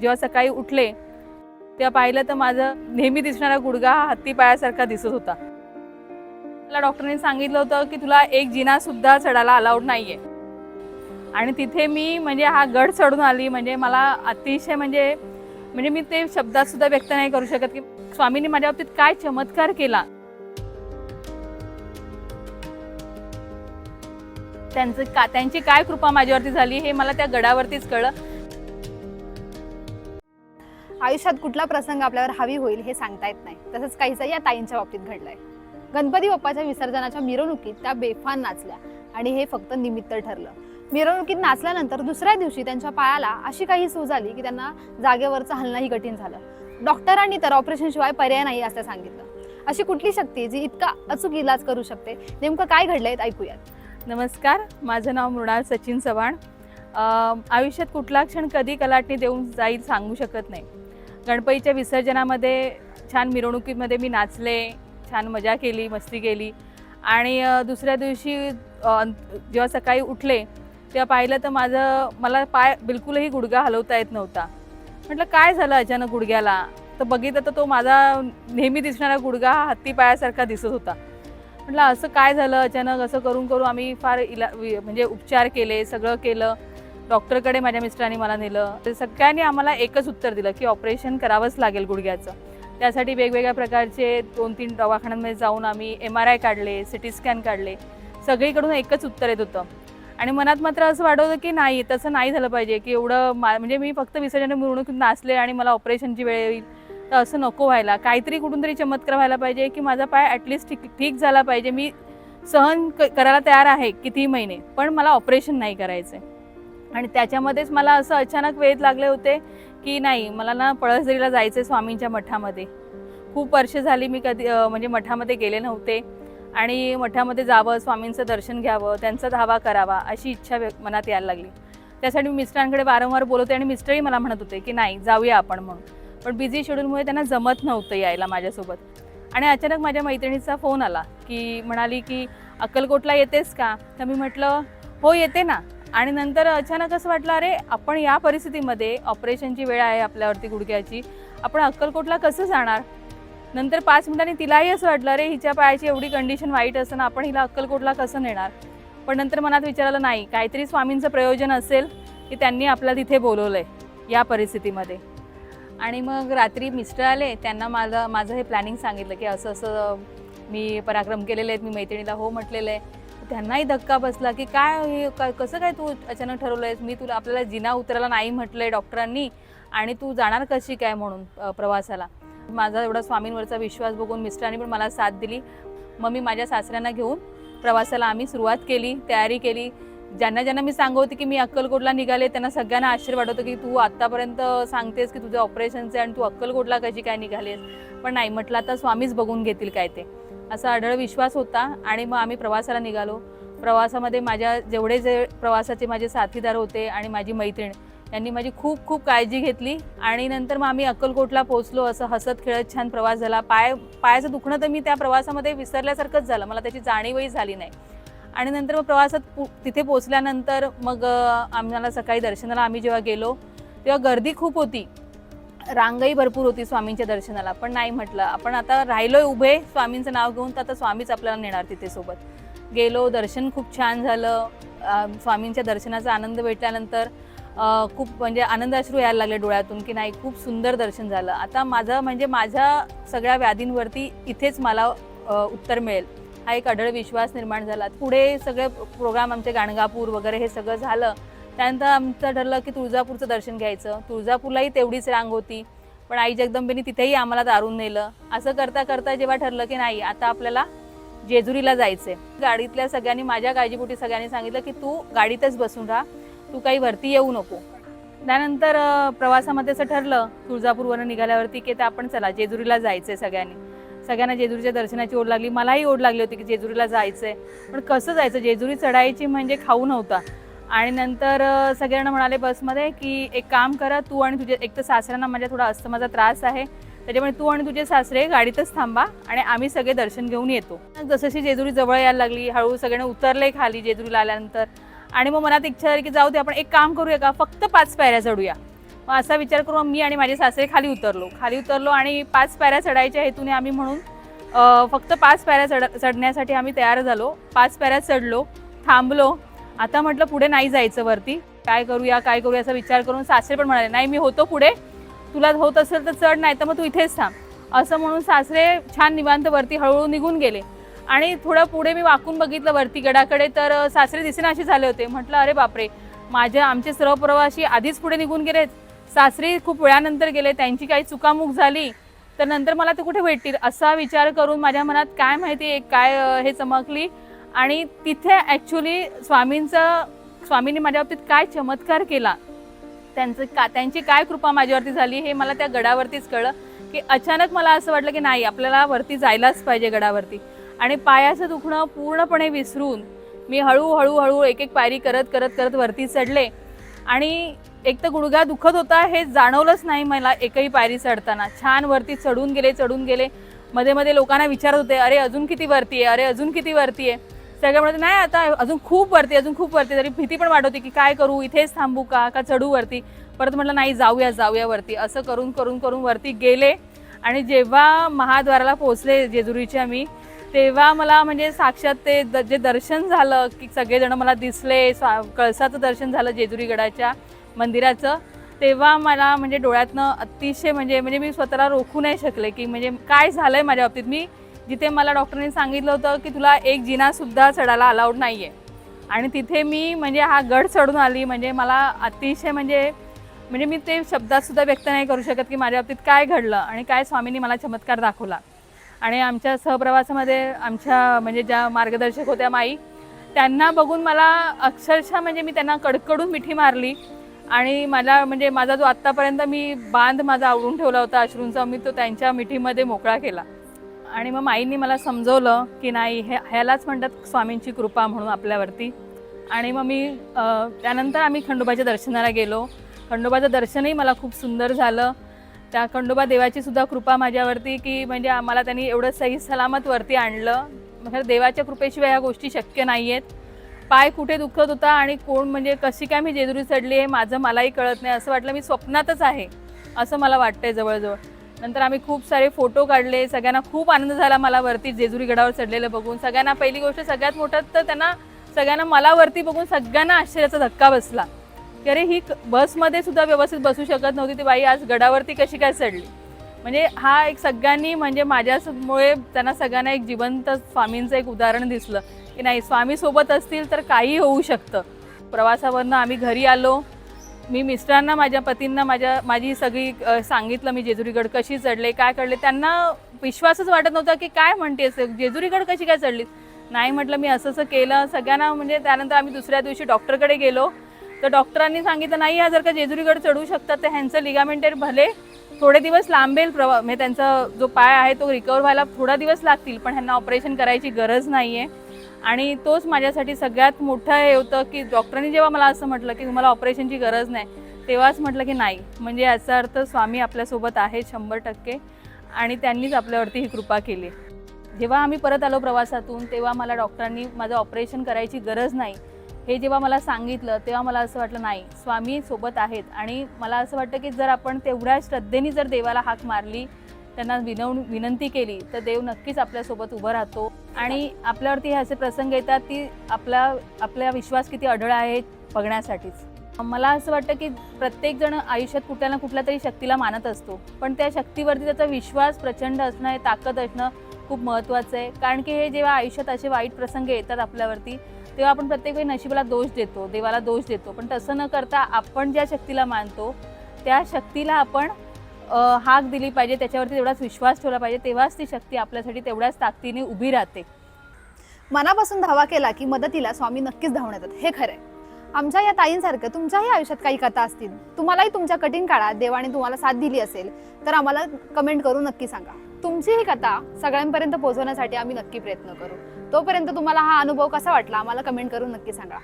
जेव्हा सकाळी उठले तेव्हा पाहिलं तर माझं नेहमी दिसणारा गुडघा हा हत्ती पायासारखा दिसत होता. मला डॉक्टरने सांगितलं होतं की तुला एक जिना सुद्धा चढायला अलाउड आहे आणि तिथे मी म्हणजे हा गड चढून आली म्हणजे मला अतिशय म्हणजे म्हणजे मी ते शब्दात सुद्धा व्यक्त नाही करू शकत की स्वामींनी माझ्या बाबतीत काय चमत्कार केला. त्यांचं का त्यांची काय कृपा माझ्यावरती झाली हे मला त्या गडावरतीच कळलं. आयुष्यात कुठला प्रसंग आपल्यावर हवी होईल हे सांगता येत नाही. तसंच काहीसं या ताईंच्या बाबतीत घडलंय. गणपती बाप्पाच्या विसर्जनाच्या मिरवणुकीत त्या बेफान नाचल्या आणि हे फक्त निमित्त ठरलं. मिरवणुकीत नाचल्यानंतर दुसऱ्या दिवशी त्यांच्या पायाला अशी काही सूज आली की त्यांना जागेवरचं हलणंही कठीण झालं. डॉक्टरांनी तर ऑपरेशन शिवाय पर्याय नाही असं सांगितलं. अशी कुठली शक्ती जी इतका अचूक इलाज करू शकते? नेमकं काय घडलंय ऐकूयात. नमस्कार माझं नाव मृणाल सचिन चव्हाण. आयुष्यात कुठला क्षण कधी कलाटणी देऊन जाईल सांगू शकत नाही. गणपतीच्या विसर्जनामध्ये छान मिरवणुकीमध्ये मी नाचले छान मजा केली मस्ती केली. आणि दुसऱ्या दिवशी जेव्हा सकाळी उठले तेव्हा पाहिलं तर माझं मला पाय बिलकुलही गुडघा हलवता येत नव्हता. म्हटलं काय झालं अचानक गुडघ्याला? तर बघितलं तर तो माझा नेहमी दिसणारा गुडघा हा हत्ती पायासारखा दिसत होता. म्हटलं असं काय झालं अचानक? असं करून करून आम्ही फार इला वि- म्हणजे उपचार केले सगळं केलं. डॉक्टरकडे माझ्या मिस्टरांनी मला नेलं. तर सगळ्यांनी आम्हाला एकच उत्तर दिलं की ऑपरेशन करावंच लागेल गुडघ्याचं. त्यासाठी वेगवेगळ्या प्रकारचे दोन तीन दवाखान्यांमध्ये जाऊन आम्ही एम आर आय काढले सी टी स्कॅन काढले. सगळीकडून एकच उत्तर येत होतं. आणि मनात मात्र असं वाटवतं की नाही तसं नाही झालं पाहिजे की एवढं मा म्हणजे मी फक्त विसर्जन मिरवणुकीत नाचले आणि मला ऑपरेशनची वेळ येईल तर असं नको व्हायला. काहीतरी कुठून तरी चमत्कार व्हायला पाहिजे की माझा पाय ॲटलिस्ट ठीक ठीक झाला पाहिजे. मी सहन क करायला तयार आहे किती महिने पण मला ऑपरेशन नाही करायचं आहे आणि त्याच्यामध्येच मला असं अचानक वेध लागले होते की नाही मला ना पळसदरीला जायचं आहे स्वामींच्या मठामध्ये. खूप वर्ष झाली मी कधी म्हणजे मठामध्ये गेले नव्हते. आणि मठामध्ये जावं स्वामींचं दर्शन घ्यावं त्यांचा धावा करावा अशी इच्छा मनात यायला लागली. त्यासाठी मी मिस्टरांकडे वारंवार बोलत होते आणि मिस्टरही मला म्हणत होते की नाही जाऊया आपण म्हणून. पण बिझी शेड्यूलमुळे त्यांना जमत नव्हतं यायला माझ्यासोबत. आणि अचानक माझ्या मैत्रिणीचा फोन आला की म्हणाली की अक्कलकोटला येतेस का? तर मी म्हटलं हो येते ना. आणि नंतर अचानक असं वाटलं अरे आपण या परिस्थितीमध्ये ऑपरेशनची वेळ आहे आपल्यावरती गुडघ्याची. आपण अक्कलकोटला कसं जाणार? नंतर पाच मिनिटांनी तिलाही असं वाटलं अरे हिच्या पायाची एवढी कंडिशन वाईट असताना आपण हिला अक्कलकोटला कसं नेणार? पण नंतर मनात विचारायला नाही काहीतरी स्वामींचं प्रयोजन असेल की त्यांनी आपल्याला तिथे बोलवलं आहे या परिस्थितीमध्ये. आणि मग रात्री मिस्टर आले त्यांना माझं माझं हे प्लॅनिंग सांगितलं की असं असं मी पराक्रम केलेले आहेत मी मैत्रिणीला हो म्हटलेलं आहे. त्यांनाही धक्का बसला की काय हे काय कसं काय तू अचानक ठरवलं आहेस मी तुला आपल्याला जिना उतरायला नाही म्हटलं आहे डॉक्टरांनी आणि तू जाणार कशी काय म्हणून प्रवासाला? माझा एवढा स्वामींवरचा विश्वास बघून मिस्टरांनी पण मला साथ दिली. मग मी माझ्या सासऱ्यांना घेऊन प्रवासाला आम्ही सुरुवात केली तयारी केली. ज्यांना ज्यांना मी सांगवते की मी अक्कलकोटला निघाले त्यांना सगळ्यांना आश्चर्य वाटत होतं की तू आत्तापर्यंत सांगतेस की तुझं ऑपरेशनचे आणि तू अक्कलकोटला कशी काय निघालीस. पण नाही म्हटलं आता स्वामीच बघून घेतील काय ते. असा अढळ विश्वास होता आणि मग आम्ही प्रवासाला निघालो. प्रवासामध्ये माझ्या जेवढे जे प्रवासाचे माझे साथीदार होते आणि माझी मैत्रीण यांनी माझी खूप खूप काळजी घेतली आणि नंतर मग आम्ही अक्कलकोटला पोहोचलो. असं हसत खेळत छान प्रवास झाला. पाय पायाचं दुखणं तर मी त्या प्रवासामध्ये विसरल्यासारखंच झालं. मला त्याची जाणीवही झाली नाही. आणि नंतर मग प्रवासात पु- तिथे पोचल्यानंतर मग आम्हाला सकाळी दर्शनाला आम्ही जेव्हा गेलो तेव्हा गर्दी खूप होती. रांगही भरपूर होती स्वामींच्या दर्शनाला पण नाही म्हटलं. आपण आता राहिलोय उभे स्वामींचं नाव घेऊन तर आता स्वामीच आपल्याला नेणार तिथे सोबत. गेलो दर्शन खूप छान झालं. स्वामींच्या दर्शनाचा आनंद भेटल्यानंतर खूप म्हणजे आनंद अश्रू यायला लागले डोळ्यातून की नाही खूप सुंदर दर्शन झालं. आता माझं म्हणजे माझ्या सगळ्या व्याधींवरती इथेच मला उत्तर मिळेल. हा एक अढळ विश्वास निर्माण झाला. पुढे सगळे प्रोग्राम आमचे गाणगापूर वगैरे हे सगळं झालं. त्यानंतर आमचं ठरलं की तुळजापूरचं दर्शन घ्यायचं. तुळजापूरलाही तेवढीच रांग होती. पण आई जगदंबेनी तिथेही आम्हाला दारून नेलं. असं करता करता जेव्हा ठरलं की नाही आता आपल्याला जेजुरीला जायचंय. गाडीतल्या सगळ्यांनी माझ्या काळजीपोटी सगळ्यांनी सांगितलं की तू गाडीतच बसून राहा. तू काही वरती येऊ नको. त्यानंतर प्रवासामध्ये असं ठरलं तुळजापूरवरून निघाल्यावरती की ते आपण चला जेजुरीला जायचंय सगळ्यांनी. सगळ्यांना जेजुरीच्या दर्शनाची ओढ लागली. मलाही ओढ लागली होती की जेजुरीला जायचं आहे पण कसं जायचं? जेजुरी चढायची म्हणजे खाऊ नव्हता. आणि नंतर सगळ्यांना म्हणाले बसमध्ये की एक काम करा तू आणि तुझे एक तर सासऱ्यांना माझ्या थोडा अस्तमाचा त्रास आहे. त्याच्यामुळे तू आणि तुझे सासरे गाडीतच थांबा आणि आम्ही सगळे दर्शन घेऊन येतो. जसशी जेजुरी जवळ यायला लागली हळूहळू सगळ्यांना उतरले खाली जेजुरीला आल्यानंतर. आणि मग मनात इच्छा झाली की जाऊ दे आपण एक काम करूया का? फक्त पाच पायऱ्या चढूया. मग असा विचार करून मी आणि माझे सासरे खाली उतरलो. खाली उतरलो आणि पाच पायऱ्या चढायच्या हेतूने आम्ही म्हणून फक्त पाच पायऱ्या चढ चढण्यासाठी आम्ही तयार झालो. पाच पायऱ्या चढलो थांबलो. आता म्हटलं पुढे नाही जायचं वरती. काय करूया काय करूया असा विचार करून सासरे पण म्हणाले नाही मी होतो पुढे. तुला होत असेल तर चढ नाही तर मग तू इथेच थांब. असं म्हणून सासरे छान निवांत वरती हळूहळू निघून गेले. आणि थोडं पुढे मी वाकून बघितलं वरती गडाकडे तर सासरे दिसेनाशी झाले होते. म्हटलं अरे बापरे! माझ्या आमचे सर्व प्रवासी आधीच पुढे निघून गेलेत. सासरे खूप वेळानंतर गेले त्यांची काही चुकामुक झाली तर नंतर मला ते कुठे भेटतील असा विचार करून माझ्या मनात काय माहिती काय हे चमकली. आणि तिथे ॲक्च्युली स्वामींचं स्वामींनी माझ्या बाबतीत काय चमत्कार केला त्यांचं का त्यांची काय कृपा माझ्यावरती झाली हे मला त्या गडावरतीच कळलं की अचानक मला असं वाटलं की नाही आपल्याला वरती जायलाच पाहिजे गडावरती. आणि पायाचं दुखणं पूर्णपणे विसरून मी हळूहळू हळू एक एक पायरी करत करत करत वरती चढले. आणि एक तर गुडघा दुखत होता हे जाणवलंच नाही मला एकही पायरी चढताना छान वरती चढून गेले चढून गेले. मध्ये मध्ये लोकांना विचारत होते अरे अजून किती वरती आहे? अरे अजून किती वरती आहे? सगळ्या म्हणत नाही आता अजून खूप वरती अजून खूप वरती तरी भीती पण वाटत होती की काय करू इथेच थांबू का का चढू वरती? परत म्हटलं नाही जाऊया जाऊया वरती. असं करून करून करून वरती गेले. आणि जेव्हा महाद्वाराला पोहोचले जेजुरीच्या मी तेव्हा मला म्हणजे साक्षात ते द- जे दर्शन झालं की सगळेजण मला दिसले स्वा कळसाचं दर्शन झालं जेजुरीगडाच्या मंदिराचं तेव्हा मला म्हणजे डोळ्यातनं अतिशय म्हणजे म्हणजे मी स्वतःला रोखू नाही शकले की म्हणजे काय झालं आहे माझ्या बाबतीत. मी जिथे मला डॉक्टरांनी सांगितलं होतं की तुला एक जिनासुद्धा चढायला अलाउड नाही आहे आणि तिथे मी म्हणजे हा गड चढून आली म्हणजे मला अतिशय म्हणजे म्हणजे मी ते शब्दातसुद्धा व्यक्त नाही करू शकत की माझ्या बाबतीत काय घडलं आणि काय स्वामींनी मला चमत्कार दाखवला. आणि आमच्या सहप्रवासामध्ये आमच्या म्हणजे ज्या मार्गदर्शक होत्या माई त्यांना बघून मला अक्षरशः म्हणजे मी त्यांना कडकडून मिठी मारली. आणि मला म्हणजे माझा जो आत्तापर्यंत मी बांध माझा आवडून ठेवला होता अश्रूंचा मी तो त्यांच्या मिठीमध्ये मोकळा केला. आणि मग माईंनी मला समजवलं की नाही हे ह्यालाच म्हणतात स्वामींची कृपा म्हणून आपल्यावरती. आणि मग मी त्यानंतर आम्ही खंडोबाच्या दर्शनाला गेलो. खंडोबाचं दर्शनही मला खूप सुंदर झालं. त्या खंडोबा देवाची सुद्धा कृपा माझ्यावरती की म्हणजे आम्हाला त्यांनी एवढं सही सलामत वरती आणलं. म्हणजे देवाच्या कृपेशिवाय ह्या गोष्टी शक्य नाही आहेत पाय कुठे दुखत होता आणि कोण म्हणजे कशी काय मी जेजुरी चढली आहे माझं मलाही कळत नाही. असं वाटलं मी स्वप्नातच आहे असं मला वाटतंय जवळजवळ. नंतर आम्ही खूप सारे फोटो काढले. सगळ्यांना खूप आनंद झाला मला वरती जेजुरी गडावर चढलेलं बघून. सगळ्यांना पहिली गोष्ट सगळ्यात मोठं तर त्यांना सगळ्यांना मला वरती बघून सगळ्यांना आश्चर्याचा धक्का बसला. की अरे ही क- बसमध्ये सुद्धा व्यवस्थित बसू शकत नव्हती ती बाई आज गडावरती कशी काय चढली? म्हणजे हा एक सगळ्यांनी म्हणजे माझ्यामुळे त्यांना सगळ्यांना एक जिवंत स्वामींचं एक उदाहरण दिसलं की नाही स्वामी सोबत असतील तर काही होऊ शकतं. प्रवासावरनं आम्ही घरी आलो. मी मिस्टरांना माझ्या पतींना माझ्या माझी सगळी सांगितलं मी जेजुरीगड कशी चढले काय कळले त्यांना विश्वासच वाटत नव्हता की काय म्हणतेस जेजुरीगड कशी काय चढली नाही म्हटलं मी असं असं केलं. सगळ्यांना म्हणजे त्यानंतर आम्ही दुसऱ्या दिवशी डॉक्टरकडे गेलो. तर डॉक्टरांनी सांगितलं नाही हा जर का जेजुरीगड चढू शकतात तर ह्यांचं लिगामेंटेड भले थोडे दिवस लांबेल प्रवा म्हणजे त्यांचा जो पाय आहे तो रिकवर व्हायला थोडा दिवस लागतील पण ह्यांना ऑपरेशन करायची गरज नाही आहे आणि तोच माझ्यासाठी सगळ्यात मोठं हे होतं की डॉक्टरांनी जेव्हा मला असं म्हटलं की तुम्हाला ऑपरेशनची गरज नाही तेव्हाच म्हटलं की नाही. म्हणजे याचा अर्थ स्वामी आपल्यासोबत आहे शंभर टक्के आणि त्यांनीच आपल्यावरती ही कृपा केली. जेव्हा आम्ही परत आलो प्रवासातून तेव्हा मला डॉक्टरांनी माझं ऑपरेशन करायची गरज नाही. हे जेव्हा मला सांगितलं तेव्हा मला असं वाटलं नाही स्वामी सोबत आहेत. आणि मला असं वाटतं की जर आपण तेवढ्या श्रद्धेने जर देवाला हाक मारली त्यांना विनव विनंती केली तर देव नक्कीच आपल्यासोबत उभं राहतो. आणि आपल्यावरती हे असे प्रसंग येतात की आपला आपला विश्वास किती अढळ आहे बघण्यासाठीच. मला असं वाटतं की प्रत्येकजण आयुष्यात कुठल्या ना कुठल्या तरी शक्तीला मानत असतो. पण त्या शक्तीवरती त्याचा विश्वास प्रचंड असणं हे ताकद असणं खूप महत्त्वाचं आहे. कारण की हे जेव्हा आयुष्यात असे वाईट प्रसंग येतात आपल्यावरती तेव्हा आपण प्रत्येक वेळी नशिबाला दोष देतो देवाला दोष देतो. पण तसं न करता आपण ज्या शक्तीला मानतो त्या शक्तीला आपण हाक दिली पाहिजे त्याच्यावरती तेवढाच विश्वास ठेवला पाहिजे तेव्हाच ती शक्ती आपल्यासाठी तेवढ्याच ताकदीने उभी राहते. मनापासून धावा केला की मदतीला स्वामी नक्कीच धावून येतात. हे खरंय. आमच्या या ताईंसारखं तुमच्याही आयुष्यात काही कथा असतील तुम्हालाही तुमच्या कठीण काळात देवाने तुम्हाला साथ दिली असेल तर आम्हाला कमेंट करून नक्की सांगा. तुमची ही कथा सगळ्यांपर्यंत पोहोचवण्यासाठी आम्ही नक्की प्रयत्न करू. तोपर्यंत तुम्हाला हा अनुभव कसा वाटला? आम्हाला कमेंट करून नक्की सांगा.